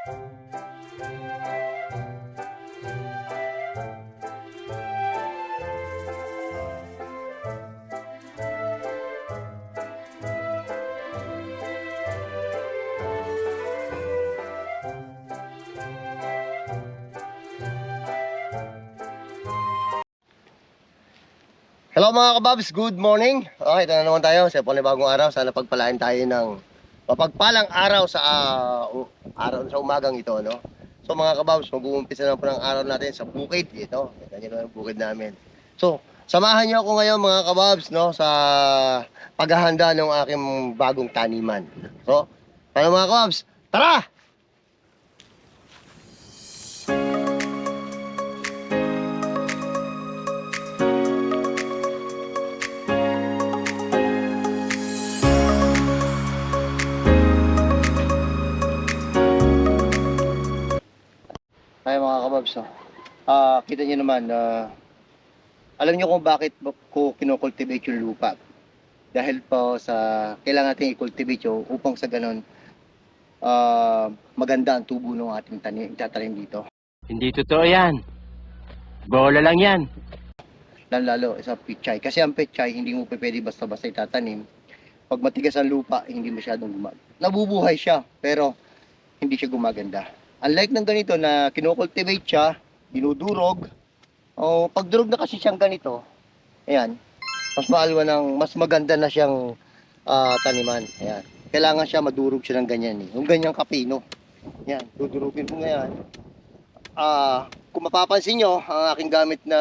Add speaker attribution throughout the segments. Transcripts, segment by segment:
Speaker 1: Hello mga kababs, good morning. Okay, ito na naman tayo sa panibagong araw. Sana pagpalain tayo ng mapagpalang araw sa ah, u- araw sa umagang ito, no? So mga kababs, mag-uumpisa na po ng araw natin sa bukid. Ito, ito nyo yung bukid namin. So, samahan niyo ako ngayon mga kababs, no? Sa paghahanda ng aking bagong taniman. So, paano mga kababs? Tara! Ah, kita niyo naman na alam niyo kung bakit ba- ko kinocultivate yung lupa. Dahil po sa kailangan natin i-cultivate yun upang sa ganun ah, maganda ang tubo ng ating tanim, itatanim dito.
Speaker 2: Hindi totoo yan. Bola lang yan.
Speaker 1: Lalo sa pichay. Kasi ang pichay hindi mo pwede basta-basta itatanim. Pag matigas ang lupa, hindi masyadong gumag. Nabubuhay siya, pero hindi siya gumaganda. Unlike ng ganito na kinocultivate siya, dinudurog, o pag durog na kasi siyang ganito, ayan, mas maalwa ng, mas maganda na siyang ah, taniman. Ayan. Kailangan siya madurog siya ng ganyan eh. Yung ganyang kapino. Ayan, dudurugin mo ngayon. Ah, kung mapapansin nyo, ang aking gamit na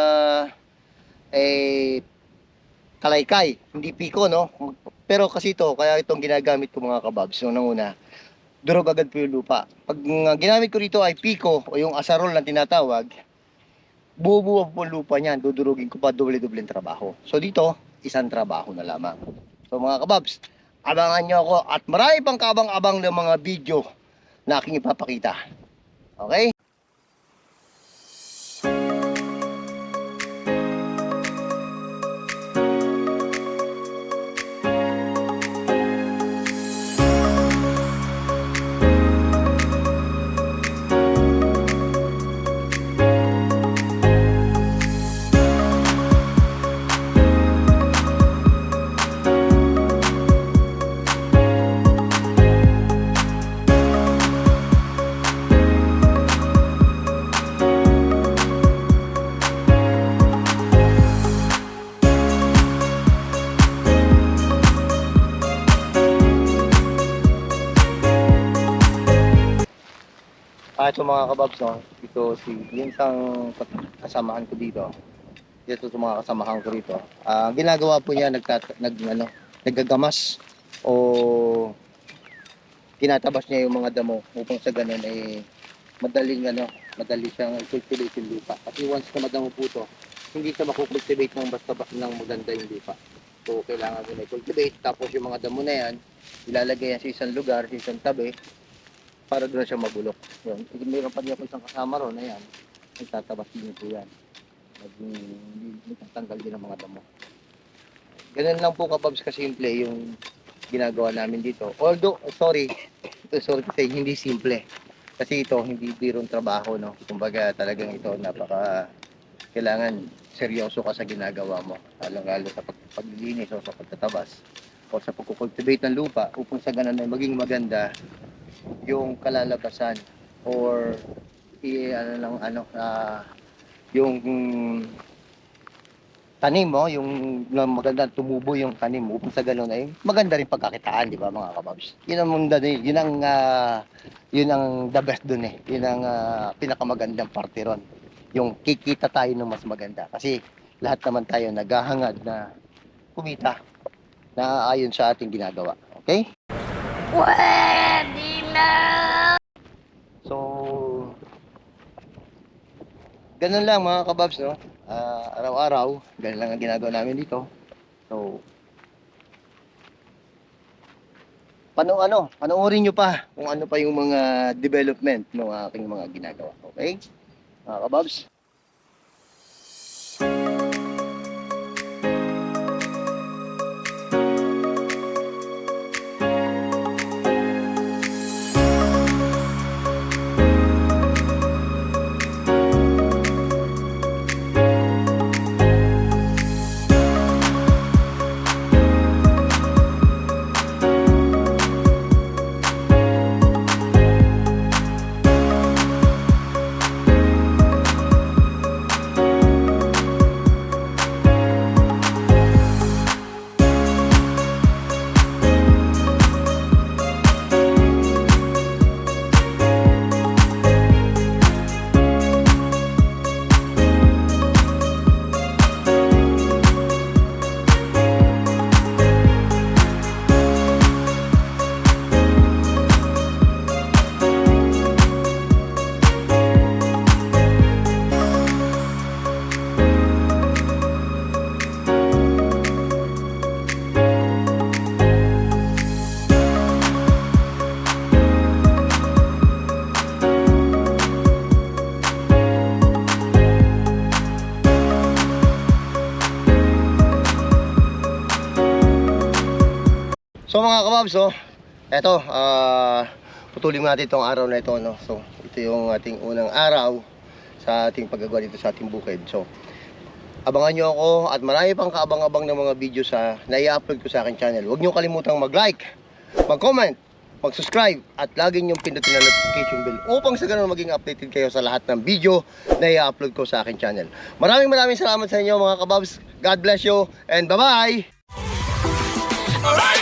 Speaker 1: eh kalaykay, hindi piko, no? Pero kasi ito, kaya itong ginagamit ko mga kababs, so una, durog agad po yung lupa. Pag uh, ginamit ko dito ay piko o yung asarol na tinatawag, bubuo po lupa niyan, dudurugin ko pa doble-doble ang trabaho. So dito, isang trabaho na lamang. So mga kababs, abangan nyo ako at marami pang kabang-abang ng mga video na aking ipapakita. Okay? Ito mga kababs, no? Ito si yung isang kasamahan ko dito. Ito sa mga kasamahan ko rito. Ang ginagawa po niya nagtat nag ano, naggagamas o tinatabas niya yung mga damo upang sa ganun ay madaling ano, madali siyang cultivate yung lupa. Kasi once na madamo po to, hindi siya makukultivate ng basta basta ng maganda yung lupa. So, kailangan mo na i-cultivate. Tapos yung mga damo na yan, ilalagay yan sa isang lugar, sa isang tabi, para doon siya mabulok. Yun. Kasi mayroon pa din ako isang kasama ron, ayan. Nagtatabas din po yan. Naging, nagtatanggal din ang mga damo. Ganun lang po kababs kasimple yung ginagawa namin dito. Although, sorry, ito sorry kasi hindi simple. Kasi ito, hindi birong trabaho, no? Kumbaga talagang ito, napaka, kailangan seryoso ka sa ginagawa mo. Lalo-lalo sa pag paglilinis o sa pagtatabas o sa pagkukultivate ng lupa upang sa ganun ay maging maganda yung kalalabasan or i ano lang ano ah, yung tanim mo, yung na maganda tumubo yung tanim mo upang sa ganun ay maganda rin pagkakitaan, di ba mga kababs? Yun ang munda yun ang ah, yun ang the best dun eh. Yun ang ah, pinakamagandang parte ron. Yung kikita tayo ng mas maganda kasi lahat naman tayo naghahangad na kumita na ayon sa ating ginagawa. Okay?
Speaker 3: Pwede!
Speaker 1: So, ganun lang mga kababs, no? Ah, araw-araw, ganun lang ang ginagawa namin dito. So, pano ano, panoorin nyo pa kung ano pa yung mga development ng aking mga ginagawa. Okay? Mga kababs? So mga kababs, oh, eto, ah, putulin natin itong araw na ito, no? So, ito yung ating unang araw sa ating paggagawa dito sa ating bukid. So, abangan nyo ako at marami pang kaabang-abang ng mga video sa nai-upload ko sa aking channel. Huwag nyo kalimutang mag-like, mag-comment, mag-subscribe at lagi nyo pindutin ang notification bell upang sa ganun maging updated kayo sa lahat ng video na i-upload ko sa aking channel. Maraming maraming salamat sa inyo mga kababs. God bless you and bye-bye!
Speaker 3: Alright.